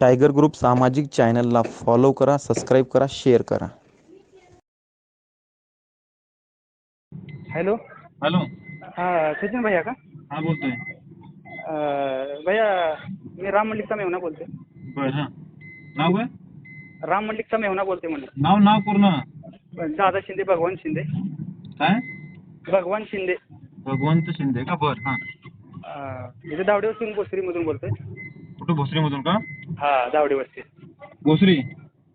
Tiger group सामाजिक चॅनलला follow करा सबस्क्राईब करा शेअर करा. हॅलो. हॅलो. हां सचिन भैया का? हा बोलतोय. अं, भैया मी राम मल्लिकचा मेवना बोलते बर हा. नाव काय? राम मल्लिकचा मेवना बोलते म्हणलं. नाव नाव पूर्ण. दादा शिंदे भगवान शिंदे. काय? भगवान शिंदे. भगवंत शिंदे का? बर हा. अं, इथे दावडे वस्ती भोसरीमधून बोलतोय. कुठं भोसरीमधून का? हां दावडे वस्ती. भोसरी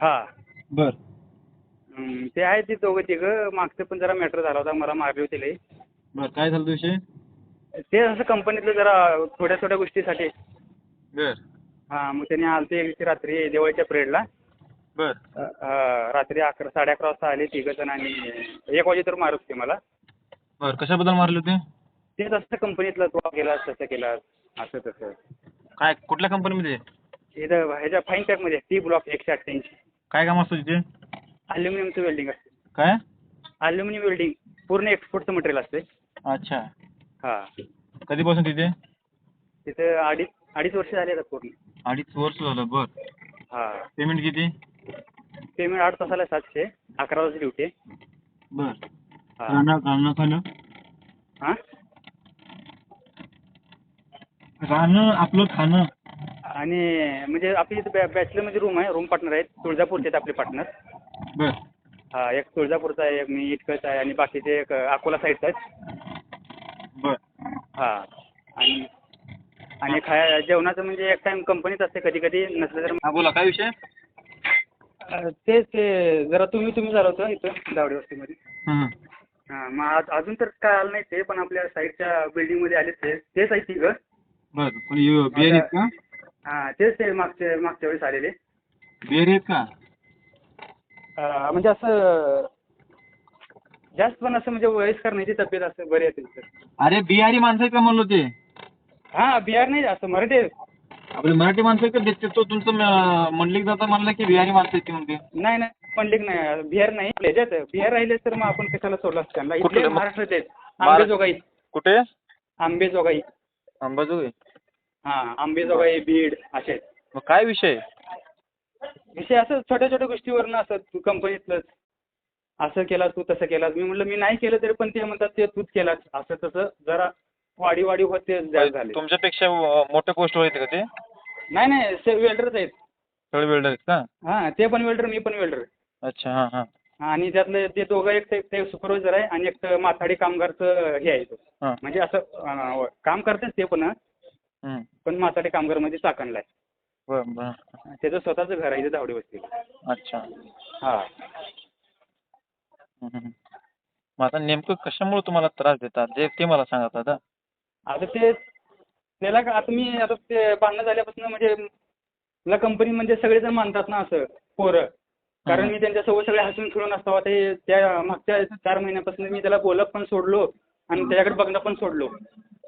हां. बर. हं, ते आहेत ते दोघं तिघं. मागचं पण जरा मॅटर झाला होता. मला मारले होते लई. बर काय झालं तो विषय? ते असं कंपनीतलं जरा थोड्या थोड्या गोष्टीसाठी. बर. हां मग त्यांनी आलते एक रात्री दिवाळीच्या पिरियडला बर. अ, अ, रात्री अकरा साडे अकरा वाजता आले तिघं जण आणि एक वाजे तर मारत होते मला. बर कशाबद्दल मारले होते? तेच असतं कंपनीतलं तू केलास तसं केलास असं तसं. काय कुठल्या कंपनीमध्ये इथं ह्याच्या फाईन टॅकमध्ये टी ब्लॉक एकशे अठ्ठ्याऐंशी. काय काम असतं तिथे? अल्युमिनियमचं वेल्डिंग असते. काय? अल्युमिनियम वेल्डिंग पूर्ण एक्सपोर्टचं मटेरियल असते अच्छा. हां. कधीपासून तिथे? तिथं अडीच अडीच वर्ष झाले आता पूर्ण. अडीच वर्ष झालं बर. हां. पेमेंट किती? पेमेंट आठ तासाला सातशे अकरा वाजता ड्युटी आहे. बर. हां. राहणं खाणं हां? राहणं आपलं खाणं. आणि म्हणजे आपली इथं बॅ बॅचलरमध्ये रूम आहे रूम पार्टनर आहेत. तुळजापूरचे आहेत आपले पार्टनर हा एक तुळजापूरचा आहे एक मी इटकच आहे आणि बाकीचे एक अकोला साईडचा आहेत. हा. आणि आणि खाया जेवणाचं म्हणजे एक टाइम कंपनीत असते कधी कधी नसलं तर हा बोला काय विषय तेच ते जरा तुम्ही तुम्ही झालं होतं इथं दावडी वस्तीमध्ये. हां मग अजून तर काय आलं नाही ते पण आपल्या साईडच्या बिल्डिंगमध्ये आले ते. तेच आहे बर आहेत का? हां तेच ते मागच्या मागच्या वेळेस आलेले. बिअर आहेत का? अं, म्हणजे असं जास्त पण असं म्हणजे वयस्कर नाही ती तब्येत असं बरी आहे त्यांचं. अरे बिहारी माणसं आहेत का म्हणलो ते? हां बिहार नाही असं मराठी आहे. आपले मराठी माणसं आहेत का देते तो तुमचं म- मंडलिक जाता म्हणलं की बिहारी माणसं आहेत ते म्हणते. नाही नाही पंडित नाही बिहार नाही ह्याच्यात बिहार राहिले तर मग आपण कशाला सोडलं असतं त्यांना? कुठलं? इथले महाराष्ट्रात आहेत. महारा- आंबेजोगाई. कुठे? आंबेजोगाई. अंबाजोगाई हां आंबेजोगाई बीड असे आहेत. मग काय विषय? विषय असं छोट्या छोट्या गोष्टीवरनं असं तू कंपनीतलंच. असं केलास तू तसं केलास. मी म्हटलं मी नाही केलं तरी पण ते म्हणतात ते तूच केलास. असं तसं जरा वाढी वाढी होत झाले. तुमच्यापेक्षा अं, मोठे पोस्ट होते का ते? नाही नाही ते वेल्डरच आहेत. सगळे वेल्डर आहेत का? हां ते पण वेल्डर मी पण वेल्डर. अच्छा हां हां. आणि त्यातले ते दोघं एक ते- सुपरवायझर आहे आणि एक माथाडी कामगारचं हे आहे म्हणजे असं काम करतेच ते पण हं. पण माथाडी कामगारमध्ये चाकणला आहे. बरं बरं. त्याचं स्वतःचं घर आहे इथे धावडी वस्तीला अच्छा. हां. हं, हं, हं. मग आता नेमकं कशामुळे तुम्हाला त्रास देतात? जे ते मला सांगा दादा आता ते त्याला का आता मी आता ते भांडणं झाल्यापासून म्हणजे मला कंपनी म्हणजे सगळेजण मानतात ना असं पोरं. कारण हं. मी त्यांच्यासोबत सगळे हसून खेळून असतो. ते त्या मागच्या चार महिन्यापासून मी त्याला बोलत पण सोडलो आणि त्याच्याकडे बघणं पण सोडलो.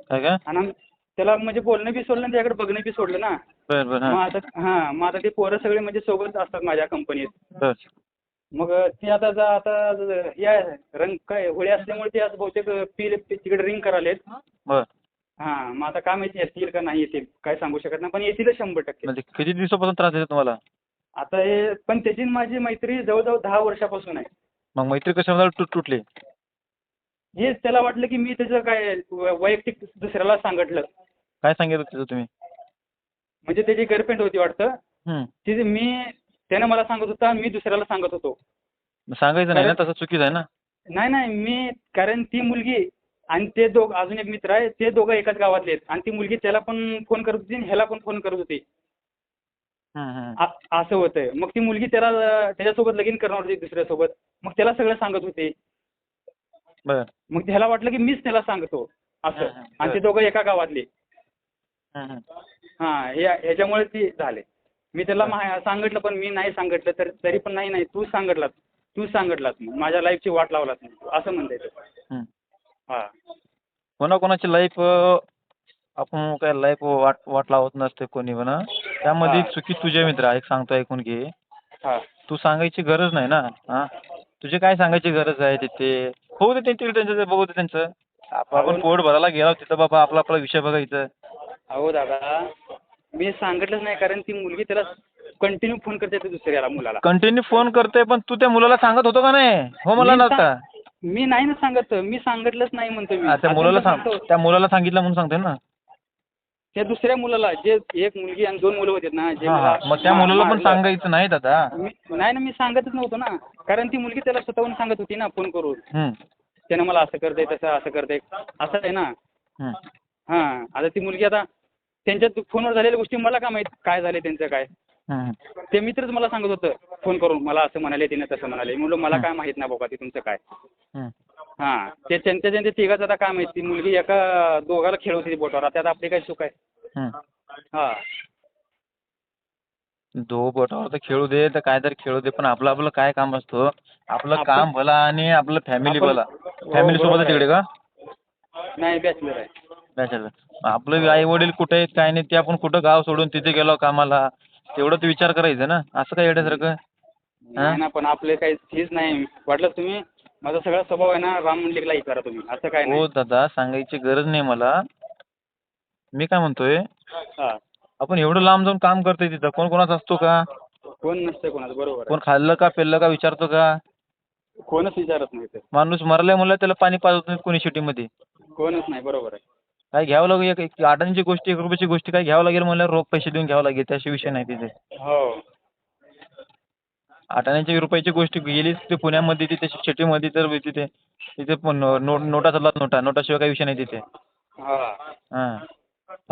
काय आणि त्याला म्हणजे बोलणं बी सोडलं आणि त्याच्याकडे बघणं बी सोडलं ना. बरं बरं मग हां आता हां मग आता ते पोरं सगळे म्हणजे सोबत असतात माझ्या कंपनीत बरं. मग ते आता जा आता या रंग काय होळी असल्यामुळे ते आज बहुतेक पी तिकडे रिंग करायलेत. बरं. हां मग आता काय माहिती येतील का नाही येतील काय सांगू शकत नाही पण येतीलच शंभर टक्के. म्हणजे किती दिवसापासून त्रास देतात तुम्हाला? आता हे पण त्याची आणि माझी मैत्री जवळजवळ दहा वर्षापासून आहे. मग मैत्री तुट तुटली. हेच त्याला वाटलं की मी त्याचं काय व- वैयक्तिक दुसऱ्याला सांगितलं. काय सांगितलं तिथं तुम्ही? म्हणजे त्याची गर्लफ्रेंड होती वाटतं. तिथे मी त्यानं मला सांगत होता मी दुसऱ्याला सांगत होतो. सांगायचं नाही ना तसं चुकीचं आहे ना? नाही नाही मी कारण ती मुलगी आणि ते दोघ अजून एक मित्र आहे ते दोघं एकाच गावातले आहेत. आणि ती मुलगी त्याला पण फोन करत होती आणि ह्याला पण फोन करत होती. आ- असं होतंय. मग ती मुलगी त्याला त्याच्यासोबत लगीन करणार होती दुसऱ्यासोबत. मग त्याला सगळं सांगत होते. बरं. मग त्याला वाटलं की मीच त्याला सांगतो असं. हं, हं. आणि ते दोघं एका गावातले. हं, हं. हां हे ह्याच्यामुळे ती झाले. मी त्याला मा- सांगितलं पण मी नाही सांगितलं तर तरी पण नाही नाही तू सांगितलात तू सांगितलात मग माझ्या लाईफची वाट तू असं म्हणताय ते. हं. हां. कोणाकोणाची लाईफ आपण काय लाईफ वाट वाट लावत नसते कोणी पण हं. त्यामध्ये हा. चुकी तुझ्या मित्र एक सांगतो ऐकून घे. हां. तू सांगायची गरज नाही ना हा? तुझी काय सांगायची गरज आहे तिथे? होऊ दे त्यांच्याकडे त्यांचं ते बघू दे त्यांचं. आप- आपण पोट भरायला गेलो तिथं बाबा आपला आपला विषय बघायचं. अहो दादा मी सांगितलंच नाही कारण ती मुलगी त्याला कंटिन्यू फोन करते त्या दुसऱ्याला मुलाला. कंटिन्यू फोन करते पण तू त्या मुलाला सांगत होतो का नाही? हो मला मी नव्हता सांग- मी नाही ना सांगत मी सांगितलंच नाही म्हणतो मी. त्या मुलाला सांग. त्या मुलाला सांगितलं म्हणून सांगतोय ना. त्या दुसऱ्या मुलाला जे एक मुलगी आणि दोन मुलं होते ना जे हा मला मग त्या मुलाला पण मारलं. सांगायचं नाही दादा. मी- नाही ना मी सांगतच नव्हतो ना. कारण ती मुलगी त्याला स्वतःहून सांगत होती ना फोन करून. हम्म, त्यानं मला असं करते तसं असं करते असं आहे ना. हम्म. हां आता ती मुलगी आता त्यांच्या फोनवर झालेल्या गोष्टी मला का माहीत काय झाले त्यांचं काय? हम्म. ते मित्रच मला सांगत होतं फोन करून मला असं म्हणाले तिने तसं म्हणाले. म्हणलं मला काय माहीत नाही बाबा ते तुमचं काय? हम्म. हां ते त्यांच्या त्यांच्या तिघाचं आता काय माहिती ती मुलगी एका दोघाला खेळवते ती बोटावर. त्यात आपली काय चूक आहे? हम्म. हां. दो बोटावर तर खेळू दे तर काय तर खेळू दे पण आपलं आपलं काय काम असतं? आपलं आपण- काम भला आणि आपलं फॅमिली आपण- भला. हो, फॅमिली सोबत बरोबर आहे तिकडे का? नाही बॅचलर आहे. बॅचलर आपलं आई वडील कुठे आहेत काय नाही ते आपण कुठं गाव सोडून तिथे गेलो कामाला? तेवढं तर विचार करायचं ना. असं काय येण्यासारखं नाही ना पण आपले काही हेच नाही. वाटलं तुम्ही? माझा सगळा स्वभाव आहे ना राम मंदिरला हे करा तुम्ही. असं काय हो नाही दादा सांगायची गरज नाही मला. मी काय म्हणतोय हां. आपण एवढं लांब जाऊन काम करतोय तिथं कोण कोणाचा असतो का? कोण नसतं कोणाचं बरोबर कोण खाल्लं का पेल्लं का विचारतो का? आहे कोणच विचारत नाही ते. माणूस मरलाय म्हणलं त्याला पाणी पाजत नाही कोणी शिटीमध्ये कोणच नाही बरोबर आहे. काय घ्यावं लागेल एक- एक आठांची गोष्ट एक रुपयाची गोष्टी काय घ्यावं लागेल म्हणल्यावर रोख पैसे देऊन घ्यावं लागेल त्याशिवाय विषय नाही तिथे. हो. आठाण्याची रुपयाची गोष्ट गेलीच ते पुण्यामध्ये तिथे सिटीमध्ये तर तिथे तिथे पण नोट नोटा चालतात नोटा नोटाशिवाय काही विषय नाही तिथे. हां. हां.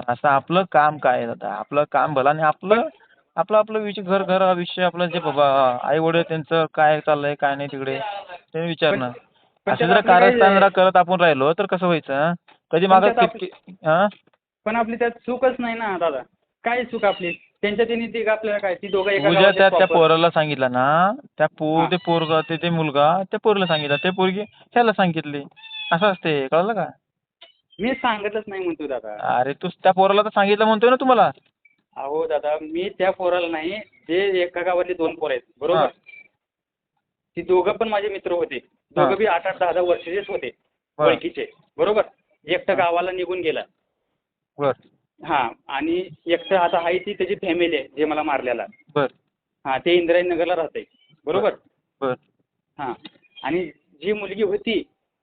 असं आपलं काम काय आहे दादा आपलं काम भलं आणि आपलं आपलं आपलं विषय घर घर हा विषय आपलं जे बाबा आई वडील त्यांचं काय चाललंय काय नाही तिकडे ते विचारणं असं जर कारस्थान करत आपण राहिलो तर कसं व्हायचं? कधी मागं त्यात आप- किती हां? पण आपली त्यात चूकच नाही ना दादा. काय चूक आपली? त्यांच्या तिने ती आपल्याला काय ती दोघं एका त्या आहेत त्या proper. पोराला सांगितलं ना त्या पो हां. ते पोरगा ते ते मुलगा त्या पोरीला सांगितलं. ते पोरगी त्याला सांगितली. असं असते कळलं का? मी सांगतच नाही म्हणतो दादा. अरे तू त्या पोराला तर सांगितलं म्हणतोय ना तुम्हाला. अहो दादा मी त्या पोराला नाही जे एका गावातले दोन पोर आहेत बरोबर. ती दोघं पण माझे मित्र होते. दोघं बी आठ आठ दहा दहा वर्षाचेच होते बरं. ओळखीचे बरोबर? एकटं गावाला निघून गेला. बर. हां आणि एकटं आता आहे ती त्याची फॅमिली आहे जे मला मारलेला बर. हां ते इंद्रायणनगरला राहते बरोबर? बर. हां आणि जी मुलगी होती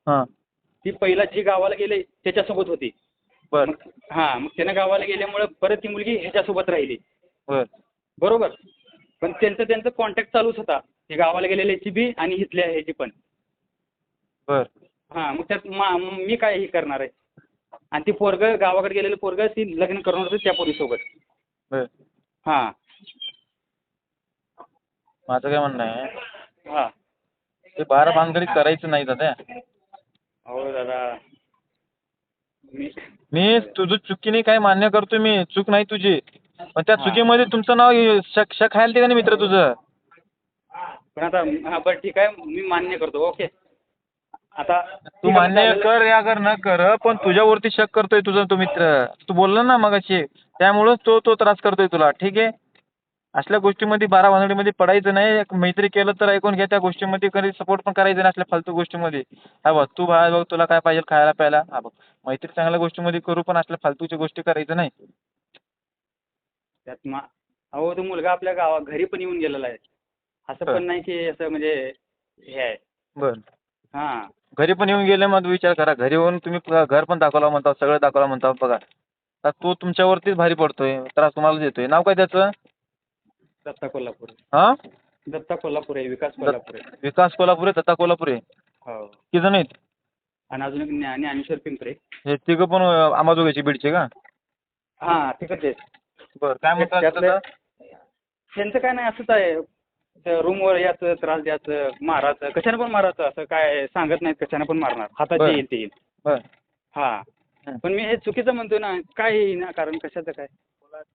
हां. ती पहिला जी गावाला गेले त्याच्यासोबत होती. बर. मग हां मग त्यानं गावाला गेल्यामुळं परत ती मुलगी ह्याच्यासोबत राहिली. बर. बरोबर? पण त्यांचं त्यांचं कॉन्टॅक्ट चालूच होता. ते गावाला गेलेल्याची बी आणि इथल्या ह्याची पण. बर. हां मग त्यात मा मी काय हे करणार आहे? आणि ती पोरगं गावाकडे गेलेलं पोरगं ती लग्न करणार होती त्या पोरीसोबत. बर हां. माझं काय म्हणणं आहे? हां. ते बारा भानगडीत करायचं नाही दादा हो दादा. मी मी तुझं चुकीने काय मान्य करतो मी. चूक नाही तुझी. पण त्या हां. चुकीमध्ये तुमचं नाव ये- शक शक आहे का नाही मित्र तुझं? पण आता हां बरं ठीक आहे. मी मान्य करतो. ओके. आता तू मान्य. कर या कर न कर पण तुझ्यावरती शक करतोय तुझा तो मित्र. तू बोलला ना मगाशी त्यामुळंच तो तो त्रास करतोय तुला. ठीक आहे? असल्या गोष्टीमध्ये बारा भानगडीमध्ये पडायचं नाही. मैत्री केलं तर ऐकून घ्या त्या गोष्टीमध्ये कधी सपोर्ट पण करायचं नाही असल्या फालतू गोष्टीमध्ये. हा बघ तू बाहेर बघ तुला काय पाहिजे खायला प्यायला. हा बघ मैत्री चांगल्या गोष्टीमध्ये करू पण असल्या फालतूच्या गोष्टी करायचं नाही. त्यात मा अहो तो मुलगा आपल्या गावा घरी पण येऊन गेलेला आहे. असं. पण नाही की असं म्हणजे हे आहे. बरं. हां. घरी पण येऊन गेले मग विचार करा. घरी येऊन तुम्ही घर पण दाखवला म्हणता सगळं दाखवला म्हणता बघा. तर तो तुमच्यावरतीच भारी पडतोय त्रास तुम्हाला देतोय. नाव काय त्याचं? दत्ता कोल्हापूर. हां? दत्ता कोल्हापूर आहे विकास कोल्हापूर. आहे विकास कोल्हापुरे दत्ता कोल्हापुरे? हो. किती जण आहेत? आणि अजून एक ज्ञा- ज्ञानेश्वर पिंपरे. हे तिघं पण अं, आंबाजोगाईचे बीडचे का? हां आहे बरं काय म्हणतात त्यातले-? त्यांचं काय नाही असंच आहे. त्या रूमवर याचं त्रास द्यायचं मारायचं. कशाने पण मारायचं असं काय सांगत नाहीत कशाने पण मारणार. हातात. जे येईल ते येईल बरं. हां. हं. पण मी हे चुकीचं म्हणतो ना काय येईल ना कारण कशाचं काय?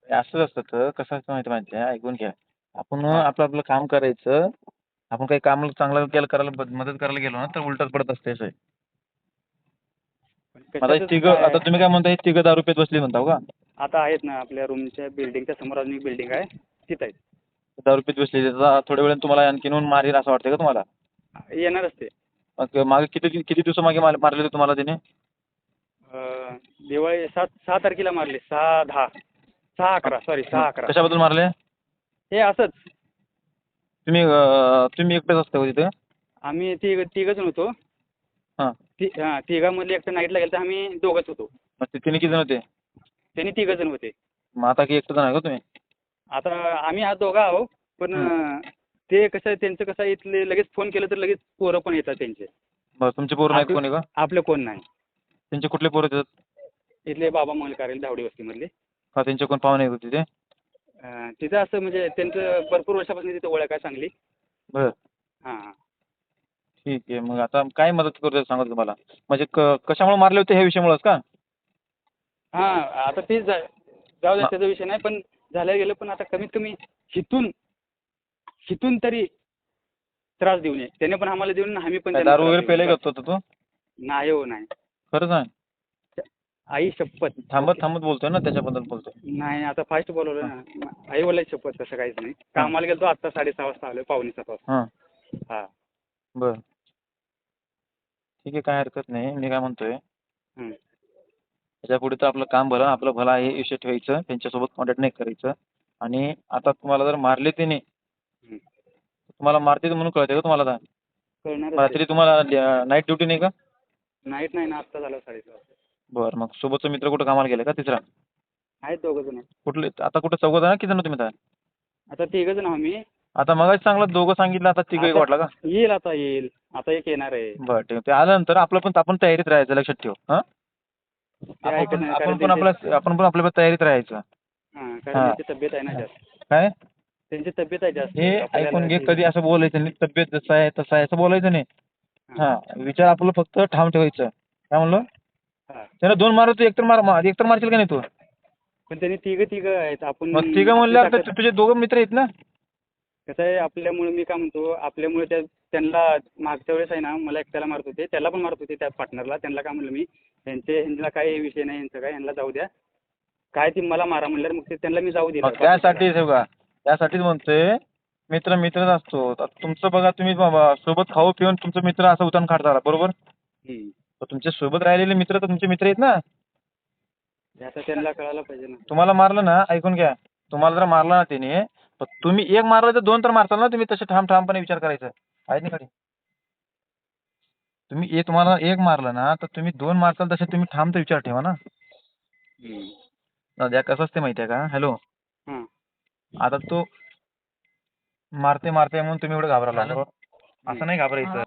असंच असतं तर कसं असतं माहिती माहिती आहे? ऐकून घ्या. आपण आपलं आपलं काम करायचं आपण काही काम चांगलं केलं करायला मदत करायला गेलो ना तर उलटच पडत असते असं आहे. पण आता हे कशाचंच तिघं काय- आता तुम्ही काय म्हणता हे तिघं दारू पेत बसली म्हणता हो का? आता आहेत ना आपल्या रूमच्या बिल्डिंगच्या समोर अजून एक बिल्डिंग आहे. तिथं आहेत. दारू पेत बसली आता थोड्या वेळाने तुम्हाला आणखीन येऊन मारील असं वाटतं का तुम्हाला? येणारच ते मग मागे किती किती दिवसामागे मार- मारले होते तुम्हाला तिने? अं, दिवाळी सात सहा तारखेला मारले सहा दहा. सहा अकरा सॉरी सहा अकरा. कशाबद्दल मारले? हे असंच. तुम्ही अं, तुम्ही एकटेच असता का तिथे? आम्ही तिघ तिघच होतो. हां. ती हां तिघामधले एकटं नाईटला गेलं तर आम्ही दोघंच होतो. मग ते तिने किती जण होते? त्यांनी तिघ जण होते. मग आता की एकटं जण आहे का तुम्ही? आता आम्ही आज दोघं आहो पण हं. ते कसं आहे त्यांचं कसं आहे इथले लगेच फोन केलं तर लगेच पोरं पण येतात त्यांचे. बरं तुमचे पोरं नाहीत आपलं- कोणी का? आपलं कोण नाही. त्यांचे कुठले पोरं येतात? इथले बाबा मलकारेल धावडी वस्तीमधले. का त्यांचे कोण पाहुणे येत होते ते अं, तिथं असं म्हणजे त्यांचं भरपूर वर्षापासून तिथं ओळख आहे चांगली. बरं. हां. ठीक आहे मग आता काय मदत करू सांगा तुम्हाला? म्हणजे क कशामुळे मारले होते ह्या विषयामुळेच का? हां आता तेच जा- जाऊ द्या हा. त्याचा विषय नाही पण झालं गेलं पण आता कमीत कमी हिथून हिथून तरी त्रास देऊ नये. त्याने पण आम्हाला देऊन आम्ही पण काय त्यांना दारू त्रास वगैरे देऊ. पेले करतो होता तो? नाही हो नाही. खरं सांग. आई शपथ. थांबत थांबत बोलतोय ना त्याच्याबद्दल बोलतोय. नाही आता फास्ट बोलवलं ना. आई बोलायची शपथ तसं काहीच नाही. कामाला गेलो आत्ता साडेसहा वाजता आलोय पावणे सात वाजता. हां. हां. बरं. ठीक आहे काय हरकत नाही. मी काय म्हणतोय हं. त्याच्या पुढे तर आपलं काम भलं आपलं भलं आहे विषय ठेवायचं त्यांच्यासोबत कॉन्टॅक्ट नाही करायचं. आणि आता तुम्हाला जर मारले त्याने हं. तुम्हाला मारते म्हणून कळते का तुम्हाला आता? कळणार रात्री तुम्हाला नाईट ड्युटी नाही का? नाईट नाही ना आत्ता झालं साडेसहा बरं मग सोबतचा मित्र कुठं कामाला गेला का तिसरा? आहेत दोघं जण. कुठले आता कुठं आहे ना किती जण तुम्ही आता आता तिघ जण आम्ही. आता मग चांगलं दोघं सांगितलं आता तिघं एक आता- वाटला का? येईल आता येईल. आता एक येणार आहे. बरं ठीक आहे. ते आल्यानंतर आपलं पण आपण तयारीत राहायचं लक्षात ठेव हां? आपण पण आपण आपल्या आपण पण आपल्या तयारीत राहायचं. हां कारण हां. त्यांची तब्येत आहे ना जास्त. काय? त्यांची तब्येत आहे जास्त. हे आपल्याला ऐकून घे कधी असं बोलायचं नाही तब्येत जसं आहे तसं आहे असं बोलायचं नाही. हां. विचार आपलं फक्त ठाम ठेवायचं. काय म्हणलं? हां. त्यानं दोन मारत तू एकतर मार मार- एकतर मारशील का नाही तू? पण त्यांनी तिघ तिघ आहेत आपण मग तिघं म्हणल्यावर आपली तर ताकद- तुझे दोघं मित्र आहेत ना? कसं आहे आपल्यामुळे मी काय म्हणतो आपल्यामुळे त्या त्यांना मागच्या वेळेस आहे ना मला एकट्याला मारत होते त्याला पण मारत होते त्या पार्टनरला त्यांना काय म्हणलं मी यांचे ह्यांना काय विषय नाही यांचं काय यांना जाऊ द्या. काय ती मला मारा म्हणलं मग ते त्यांना मी जाऊ दिलं मग त्यासाठी हे बघा त्यासाठीच म्हणतोय मित्र मित्रच असतो. आता तुमचं बघा तुम्ही बाबा सोबत खाऊ पिऊन तुमचं मित्र असं उतान झाला बरोबर? हम्म. तर तुमच्यासोबत राहिलेले मित्र तर तुमचे मित्र आहेत ना? हे आता त्यांना कळायला पाहिजे ना. तुम्हाला मारलं ना ऐकून घ्या. तुम्हाला जर मारलं ना त्याने तर तुम्ही एक मारलं तर दोन तर मारताल ना तुम्ही तसे ठाम ठामपणे विचार करायचा. आहे नाही खाली? तुम्ही एक तुम्हाला एक मारलं ना तर तुम्ही दोन मारताल तसे तुम्ही ठाम तर विचार ठेवा ना. दादा कसं असते माहिती आहे का? हॅलो हां आता तो मारते मारते म्हणून तुम्ही एवढं घाबराला? असं नाही घाबरायचं.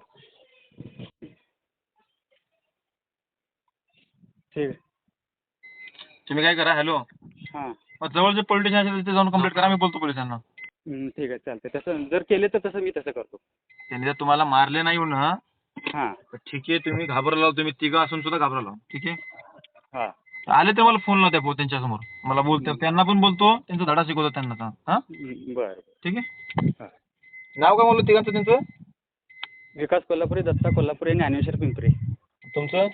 ठीक आहे. तुम्ही काय करा हॅलो हां. जवळ जे पोलीस स्टेशन असेल तिथे जाऊन कंप्लेंट करा मी बोलतो पोलिसांना ठीक आहे चालतंय. तसं जर केले तर तसं मी तसं करतो. त्यांनी जर तुम्हाला मारले नाही म्हणून ना हां. ठीक आहे तुम्ही घाबरला तुम्ही तिघं असून सुद्धा घाबरला ठीक आहे? हां. आले तर मला फोन लावत्या भाऊ त्यांच्यासमोर. मला बोलतो त्यांना पण बोलतो त्यांचा धडा शिकवतो त्यांना हां? बरं. ठीक आहे? हां. नाव काय बोललो तिघांचं त्यांचं? विकास कोल्हापुरे दत्ता कोल्हापुरे ज्ञानेश्वर पिंपरे. तुमचं?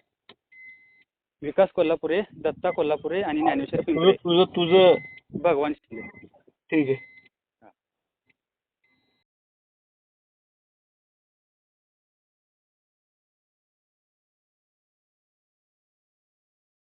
विकास कोल्हापुरे दत्ता कोल्हापुरे आणि ज्ञानेश्वर तुझं पिंपरे तुझं तुझं भगवान शिंदे. ठीक आहे.